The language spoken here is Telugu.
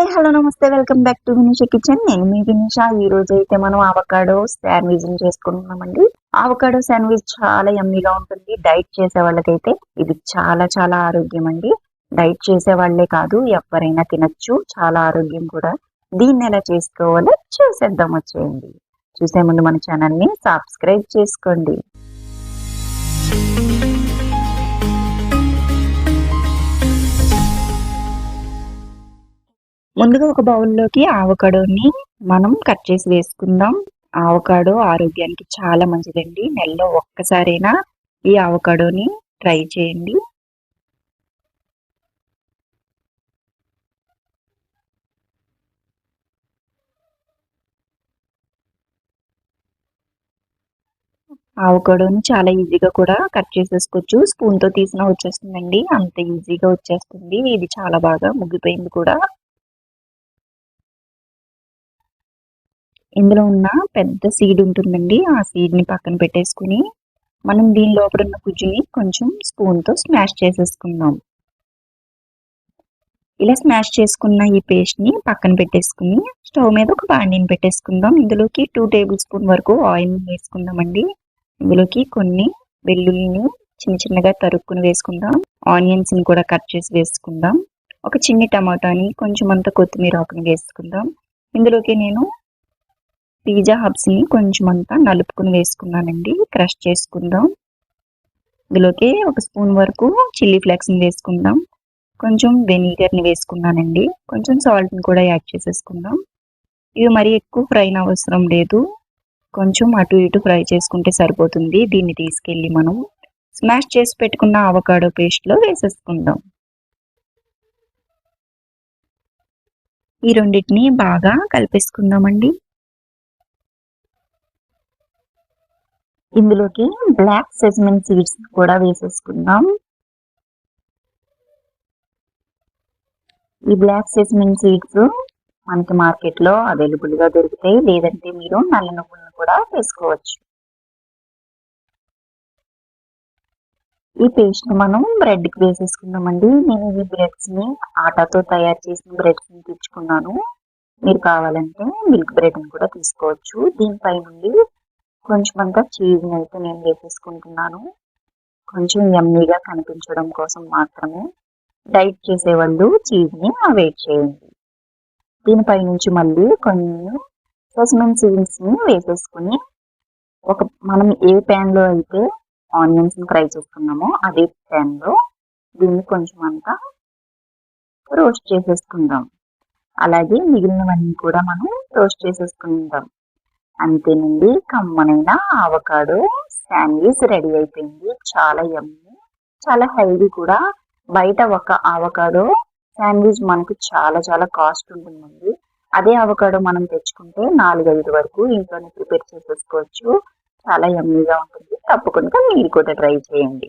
హాయ్ హలో నమస్తే welcome back to Vinisha kitchen. నేను మీ వినిష. ఈ రోజు అయితే మనం అవకాడో శాండ్విచ్ చేసుకుంటున్నామండి. అవకాడో శాండ్విచ్ చాలా యమ్మీగా ఉంటుంది. డైట్ చేసే వాళ్ళకైతే ఇది చాలా చాలా ఆరోగ్యం అండి డైట్ చేసే వాళ్ళే కాదు ఎవరైనా తినచ్చు. చాలా ఆరోగ్యం కూడా దీన్ని ఎలా చేసుకోవాలో చూసేద్దాం వచ్చేయండి. చూసే ముందు మన ఛానల్ని సబ్స్క్రైబ్ చేసుకోండి. ముందుగా ఒక బౌల్లోకి ఆవకాడోని మనం కట్ చేసి వేసుకుందాం. ఆవకాడో ఆరోగ్యానికి చాలా మంచిదండి. నెలలో ఒక్కసారైనా ఈ ఆవకాడోని ట్రై చేయండి. ఆవకాడోని చాలా ఈజీగా కూడా కట్ చేసేసుకోవచ్చు. స్పూన్తో తీసిన వచ్చేస్తుందండి. అంత ఈజీగా వచ్చేస్తుంది. ఇది చాలా బాగా ముగ్గిపోయింది కూడా. ఇందులో ఉన్న పెద్ద సీడ్ ఉంటుందండి. ఆ సీడ్ని పక్కన పెట్టేసుకుని మనం దీని లోపల ఉన్న గుజ్జుని కొంచెం స్పూన్తో స్మాష్ చేసేసుకుందాం. ఇలా స్మాష్ చేసుకున్న ఈ పేస్ట్ని పక్కన పెట్టేసుకుని స్టవ్ మీద ఒక బాండీని పెట్టేసుకుందాం. ఇందులోకి టూ టేబుల్ స్పూన్ వరకు ఆయిల్ వేసుకుందామండి. ఇందులోకి కొన్ని వెల్లుల్లిని చిన్న చిన్నగా తరుక్కుని వేసుకుందాం. ఆనియన్స్ని కూడా కట్ చేసి వేసుకుందాం. ఒక చిన్ని టమాటాని కొంచెం అంత కొత్తిమీర ఆకుని వేసుకుందాం. ఇందులోకి నేను పిజ్జా హబ్స్ని కొంచెం అంతా నలుపుకుని వేసుకున్నానండి. క్రష్ చేసుకుందాం. ఇందులోకి ఒక స్పూన్ వరకు చిల్లీ ఫ్లేక్స్ని వేసుకుందాం. కొంచెం వెనిగర్ని వేసుకున్నానండి. కొంచెం సాల్ట్ని కూడా యాడ్ చేసేసుకుందాం. ఇవి మరీ ఎక్కువ ఫ్రై అవసరం లేదు. కొంచెం అటు ఇటు ఫ్రై చేసుకుంటే సరిపోతుంది. దీన్ని తీసుకెళ్ళి మనం స్మాష్ చేసి పెట్టుకున్న అవకాడో పేస్ట్లో వేసేసుకుందాం. ఈ రెండింటిని బాగా కలిపేసుకుందామండి. ఇందులోకి బ్లాక్ సెజ్మెంట్ సీడ్స్ కూడా వేసేసుకుందాం. ఈ బ్లాక్ సెజ్మెంట్ సీడ్స్ మనకి మార్కెట్లో అవైలబుల్గా దొరుకుతాయి. లేదంటే మీరు నల్ల నువ్వులను కూడా వేసుకోవచ్చు. ఈ పేస్ట్ మనం బ్రెడ్కి వేసేసుకుందామండి. నేను ఈ బ్రెడ్స్ని ఆటాతో తయారు చేసిన బ్రెడ్స్ని తెచ్చుకున్నాను. మీరు కావాలంటే మిల్క్ బ్రెడ్ని కూడా తీసుకోవచ్చు. దీనిపై నుండి కొంచెం అంతా చీజ్ అయితే నేను వేసేసుకుంటున్నాను. కొంచెం యమ్మీగా కనిపించడం కోసం మాత్రమే డైట్ చేసేవాళ్ళు చీజ్ని అవాయిడ్ చేయండి. దీనిపై నుంచి మళ్ళీ కొన్ని సెస్మెంట్ సీడ్స్ని వేసేసుకుని ఒక మనం ఏ ప్యాన్లో అయితే ఆనియన్స్ని ఫ్రై చేసుకున్నామో అదే ప్యాన్లో దీన్ని కొంచెం అంతా రోస్ట్ చేసేసుకుందాం. అలాగే మిగిలినవన్నీ కూడా మనం రోస్ట్ చేసేసుకుందాం. అంతేనండి కమ్మనైన ఆవకాడో శాండ్విచ్ రెడీ అయిపోయింది. చాలా యమ్మీ చాలా హెల్దీ కూడా. బయట ఒక ఆవకాడో శాండ్విచ్ మనకు చాలా చాలా కాస్ట్ ఉంటుందండి. అదే అవకాడో మనం తెచ్చుకుంటే నాలుగైదు వరకు ఇంట్లోనే ప్రిపేర్ చేసేసుకోవచ్చు. చాలా యమ్మీగా ఉంటుంది. తప్పకుండా మీరు కూడా ట్రై చేయండి.